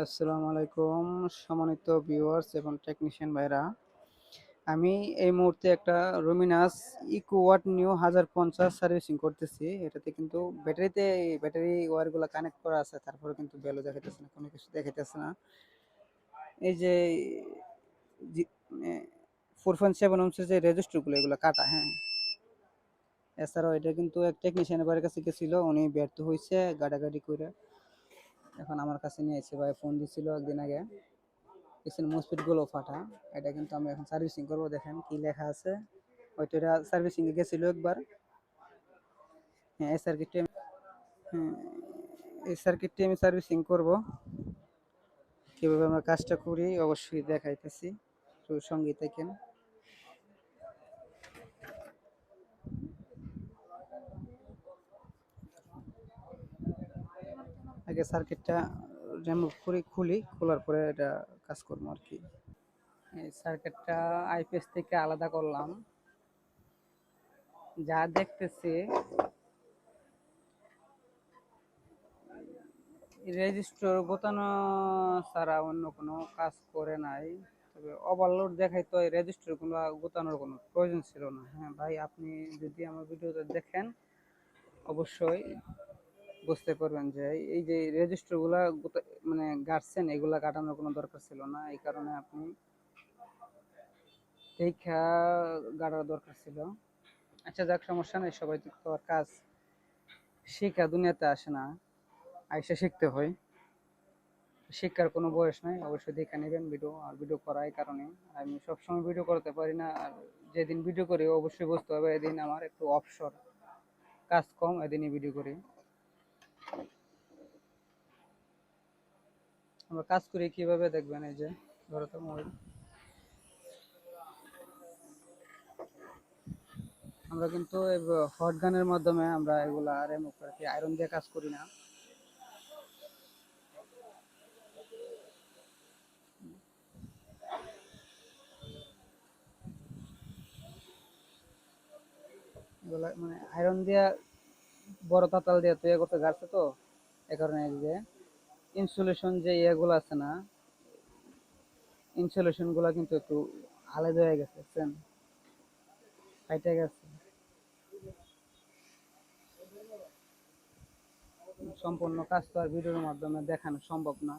আসসালামু আলাইকুম, সম্মানিত ভিউয়ার্স এবং টেকনিশিয়ান ভাইরা। আমি এই মুহূর্তে একটা রুমিনাস ইকো ওয়াট নিউ হাজার পঞ্চাশ সার্ভিসিং করতেছি। এটাতে কিন্তু ব্যাটারিতে ব্যাটারি ওয়্যারগুলো কানেক্ট করা আছে তারপরে কিন্তু ভ্যালু দেখাইতেছে না, কোনো কিছু দেখাইতেছে না। এই যে ফোর পয়েন্ট সেভেন ওমসের যে রেজিস্টারগুলো, এগুলো কাটা হ্যাঁ। এছাড়াও এটা কিন্তু এক টেকনিশিয়ানের বাড়ির কাছে গেছিল, উনি ব্যর্থ হয়েছে গাড়াগাড়ি করে এখন আমার কাছে নিয়ে এসে ভাই ফোন দিছিল একদিন আগে। দেখছেন মুসপিটগুলো ফাটা, এটা কিন্তু আমি এখন সার্ভিসিং করব, দেখেন কি লেখা আছে। হয়তো এটা সার্ভিসিং এ গেছিল একবার। হ্যাঁ এই সার্কিটটি আমি হ্যাঁ এই সার্কিটটি আমি সার্ভিসিং করব। কীভাবে আমরা কাজটা করি, অবশ্যই দেখাইতেছি। তো সঙ্গে থাকেন। আগে সার্কিটটা রিমুভ করি খুলি, খোলার পরে এটা কাজ করব আর কি। এই সার্কিটটা আইপিএস থেকে আলাদা করলাম। যা দেখতেছি রেজিস্টার গোতানো ছাড়া অন্য কোনো কাজ করে নাই। তবে ওভারলোড দেখাই তো এই কোনো গোতানোর কোনো প্রয়োজন ছিল না। হ্যাঁ ভাই, আপনি যদি আমার ভিডিওটা দেখেন, অবশ্যই বুঝতে পারবেন যে এই যে রেজিস্টারগুলা মানে গাড়ছেন, এগুলা কাটানোর কোনো দরকার ছিল না। এই কারণে আপনি দেখা গাড়ার দরকার ছিল। আচ্ছা যাক, সমস্যা নেই, সবাই তো আর কাজ শিক্ষা দুনিয়াতে আসে না। আইসা শিখতে হয়। শিক্ষার কোনো বয়স নাই, অবশ্যই দেখে নেবেন ভিডিও আর ভিডিও করা এই কারণে। আমি সবসময় ভিডিও করতে পারি না, আর যেদিন ভিডিও করি, অবশ্যই বুঝতে হবে, এদিন আমার একটু অবসর কাজ কম, এদিনই ভিডিও করি। আমরা কাজ করি, কীভাবে দেখবেন এই যে, ধরো তো মোবাইল। আমরা কিন্তু হট গানের মাধ্যমে আমরা এগুলা রিমুভ করে আয়রন দিয়ে কাজ করি না। মানে আয়রন দিয়া বড় তাতাল দিয়ে তৈরি করতে গাড়ছে তো, এ কারণে যে। ইনসুলেশন যে ইয়েগুলো আছে না ইনসুলেশনগুলা কিন্তু একটু আলাদা হয়ে গেছে বুঝছেন ফাইটে গেছে। সম্পূর্ণ কাজ তো আর ভিডিওর মাধ্যমে দেখানো সম্ভব না।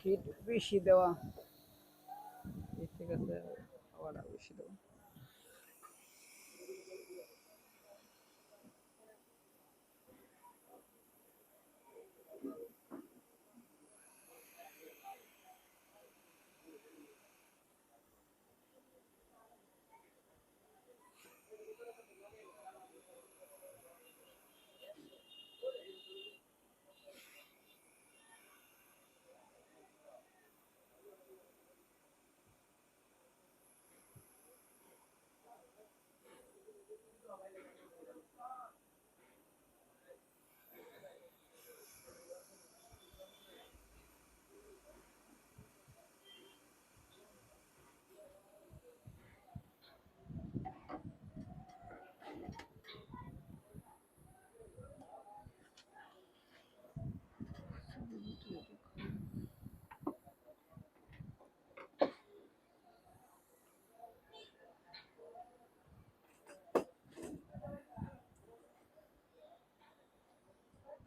হিট বেশি দেওয়া। ঠিক আছে অর্ডার বেশি দেওয়া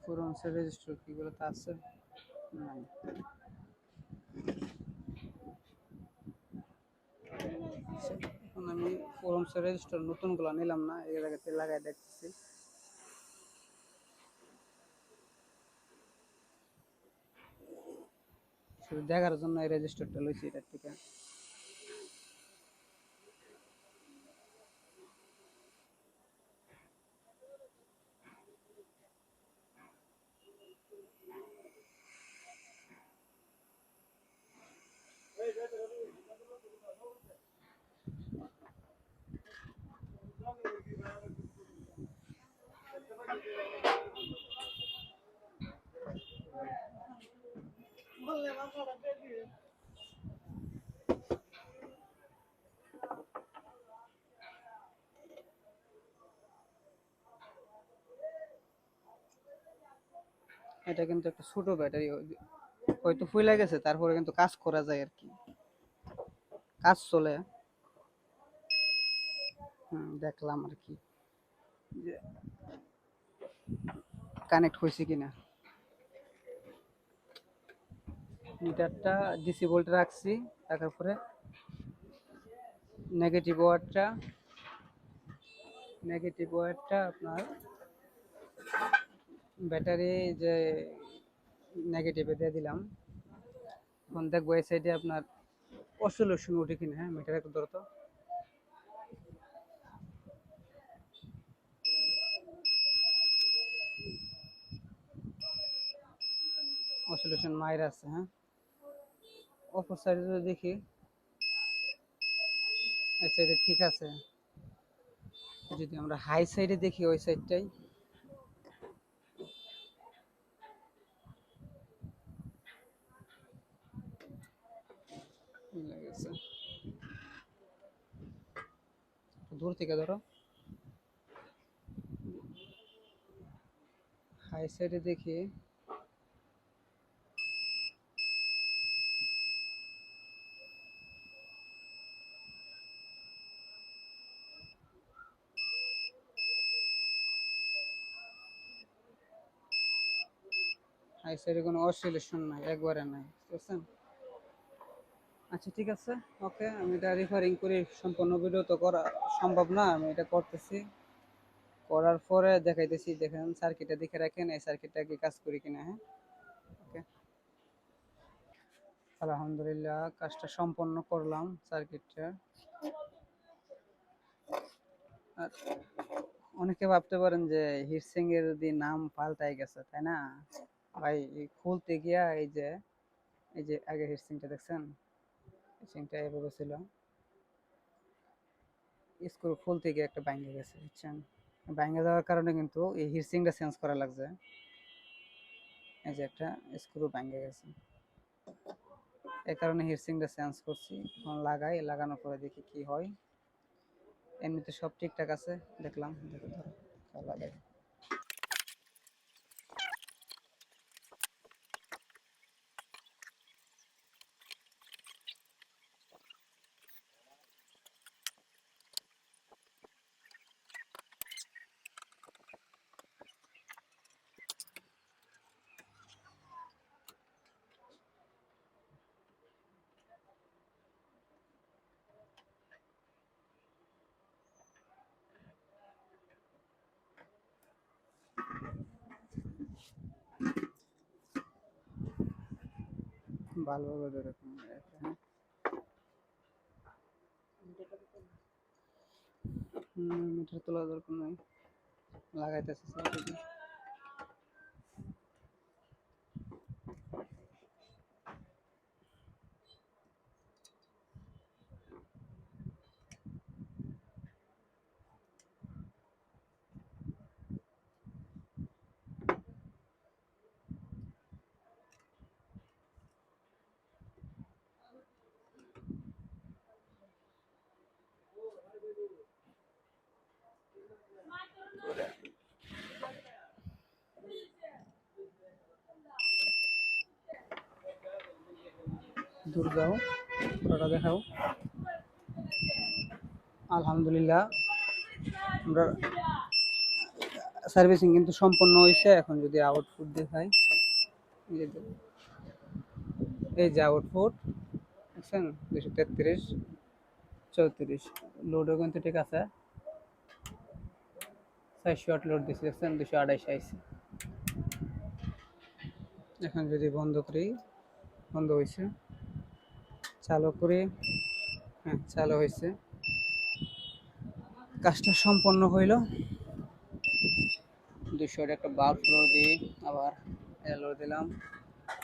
পুরনো রেজিস্টার কিগুলো তা আছে? নাই। এখন আমি ফোরমস রেজিস্টার নতুনগুলো নিলাম না এই জায়গাতে লাগাই দেখতেছি। দেখার জন্য এই রেজিস্টারটা লইছি এটার থেকে। এটা কিন্তু একটা ছোট ব্যাটারি হয়তো ফুলে গেছে, তারপরে কিন্তু কাজ করা যায় আর কি। কাজ চলে। দেখলাম আর কি। কানেক্ট হয়েছে কিনা। মিটারটা ডিসি ভোল্টে রাখছি, রাখার পরে নেগেটিভ ওয়ারটা নেগেটিভ ওয়ারটা আপনার ব্যাটারি যে নেগেটিভে দিয়ে দিলাম। এখন দেখব এই সাইডে আপনার অসিলেশন উঠে কিনা হ্যাঁ মিটার একটু অসিলেশন মায়ের আছে হ্যাঁ? অপর সাইডে যদি দেখি, এই সাইডে ঠিক আছে। যদি আমরা হাই সাইডে দেখি, ওই সাইডটাই দূর থেকে ধরো। হাই সাইডে দেখি হাই কোনো অসিলেশন নাই, একবারে নাই, বুঝছেন? আচ্ছা ঠিক আছে, ওকে, আমি এটা রিফারিং করি সম্পূর্ণ ভিডিও তো করা সম্ভব না, আমি এটা করতেছি। করার পরে দেখাইতেছি, দেখেন সার্কিটটা দেখে রাখেন, এই সার্কিটটা কি কাজ করি কিনা হ্যাঁ? ওকে। আলহামদুলিল্লাহ, কাজটা সম্পন্ন করলাম সার্কিটটা অনেকে ভাবতে পারেন যে হিটসিং এর যদি নাম পাল্টাই গেছে, তাই না? ভাই খুলতে গিয়া এই যে এই যে আগে হিটসিংটা দেখছেন? হিটসিংটা এভাবে ছিল। স্ক্রু খুলতে গিয়ে একটা ভাঙে গেছে, বুঝছেন? ভাঙে যাওয়ার কারণে কিন্তু এই হিটসিংটা চেঞ্জ করা লাগছে। এই যে একটা স্ক্রু ভাঙে গেছে। এই কারণে হিটসিংটা চেঞ্জ করছি। এখন লাগাই, লাগানোর পরে দেখি কি হয়। এমনিতে সব ঠিকঠাক আছে, দেখলাম। দেখো লাগাই ভালোভাবে ধরে হ্যাঁ মিটার তোলা দরকার নাই। লাগাইতেছে দূর যাও দেখাও। আলহামদুলিল্লাহ, আমরা সার্ভিসিং কিন্তু সম্পন্ন হয়েছে, এখন যদি আউটপুট দেখাই। এই যে আউটপুট দেখছেন? দুশো তেত্রিশ, চৌত্রিশ। লোডও কিন্তু ঠিক আছে। চারশো আট লোড দিচ্ছে দেখছেন? দুশো আড়াইশ আইসি এখন যদি বন্ধ করি, বন্ধ হয়েছে। চালু করি হ্যাঁ চালু হয়েছে। কাজটা সম্পন্ন হইল। দুশো একটা বাল্ব লোড দিই আবার লোড দিলাম।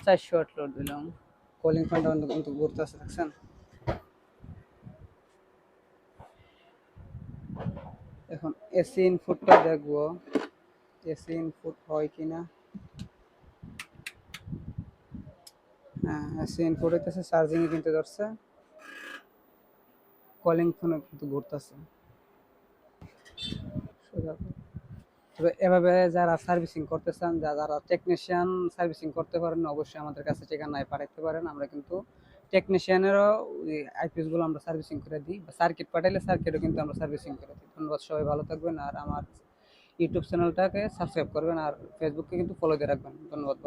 চারশো আট লোড দিলাম। কলিং ফ্যানটা কিন্তু ঘুরতে আছে, দেখছেন? এখন এসি ইনপুটটা দেখব। এসি ইনপুট হয় কিনা? হ্যাঁ এসি ইনপুট হইতেছে চার্জিং কিন্তু ধরছে। কলিং ফোনে কিন্তু ঘুরতেছে। তবে এভাবে যারা সার্ভিসিং করতে চান যারা টেকনিশিয়ান সার্ভিসিং করতে পারেন, অবশ্যই আমাদের কাছে ঠিকানায় পাঠাতে পারেন। আমরা কিন্তু টেকনিশিয়ানেরও আইপিএসগুলো আমরা সার্ভিসিং করে দিই, বা সার্কিট পাঠাইলে সার্কিটও কিন্তু আমরা সার্ভিসিং করে দিই। ধন্যবাদ সবাই, ভালো থাকবেন, আর আমার ইউটিউব চ্যানেলটাকে সাবস্ক্রাইব করবেন, আর ফেসবুককে কিন্তু ফলো দিয়ে রাখবেন। ধন্যবাদ।